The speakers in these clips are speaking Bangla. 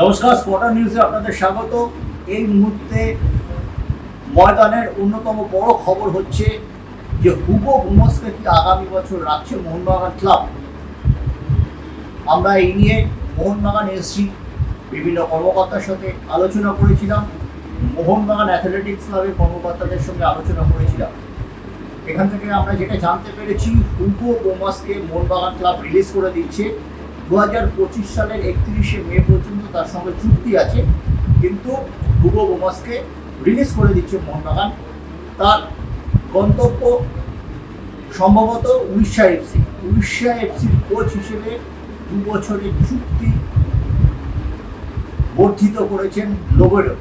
নমস্কার স্পটার নিউজে আপনাদের স্বাগত। এই মুহূর্তে ময়দানের অন্যতম বড় খবর হচ্ছে যে হুগো বুমসকে কি আগামী বছর রাখছে মোহনবাগান ক্লাব। আমরা এই নিয়ে মোহনবাগান এসছি। বিভিন্ন কর্মকর্তার সাথে আলোচনা করেছিলাম। মোহনবাগান অ্যাথলেটিক্স ক্লাবের কর্মকর্তাদের সঙ্গে আলোচনা করেছিলাম। এখান থেকে আমরা যেটা জানতে পেরেছি হুগো বোমাসকে মোহনবাগান ক্লাব রিলিজ করে দিচ্ছে। দু হাজার পঁচিশ সালের একত্রিশে মে পর্যন্ত তার সঙ্গে চুক্তি আছে, কিন্তু হুগো বোমাসকে রিলিজ করে দিচ্ছে মোহনবাগান তার গন্তব্য সম্ভবত উড়িষ্যা এফসি উড়িষ্যা এফসির কোচ হিসেবে দু বছরের চুক্তি বর্ধিত করেছেন লোবেরো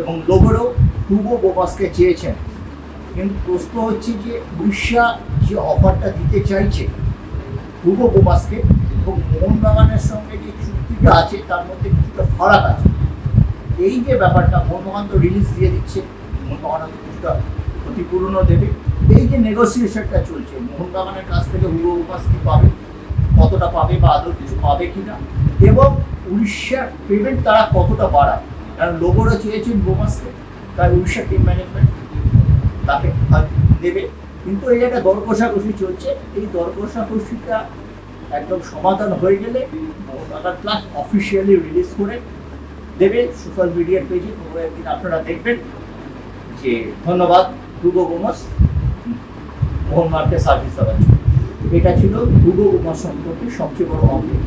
এবং লোবেরো হুগো বোমাসকে চেয়েছেন। কিন্তু প্রশ্ন হচ্ছে যে উড়িষ্যা যে অফারটা দিতে চাইছে হুগো বোমাসকে এবং মোহনবাগানের সঙ্গে যে চুক্তিটা আছে, তার মধ্যে কিছুটা ফারাক আছে। এই যে ব্যাপারটা মোহনবাগান তো রিলিজ দিয়ে দিচ্ছে, মোহনবাগান হয়তো কিছুটা ক্ষতিপূরণও দেবে। এই যে নেগোসিয়েশনটা চলছে, মোহনবাগানের কাছ থেকে হুগো বোমাস কি পাবে? কতটা পাবে বা আদৌ কিছু পাবে কি না এবং উড়িষ্যার পেমেন্ট তারা কতটা বাড়ায়? কারণ লোগোরা চেয়েছেন বোমাসকে তাই উড়িষ্যা টিম ম্যানেজমেন্ট তাকে দেবে। কিন্তু এই একটা দর কষাকষি চলছে। এই দর কষাকষিটা একদম সমাধান হয়ে গেলে মোহনবাগান ক্লাস অফিসিয়ালি রিলিজ করে দেবে সোশ্যাল মিডিয়ার পেজে কোনো একদিন আপনারা দেখবেন যে ধন্যবাদ হুগো গোমস মোহনবাগানকে সার্ভিস দেওয়ার এটা ছিল হুগো গোমস সম্পর্কে সবচেয়ে বড় অপডেট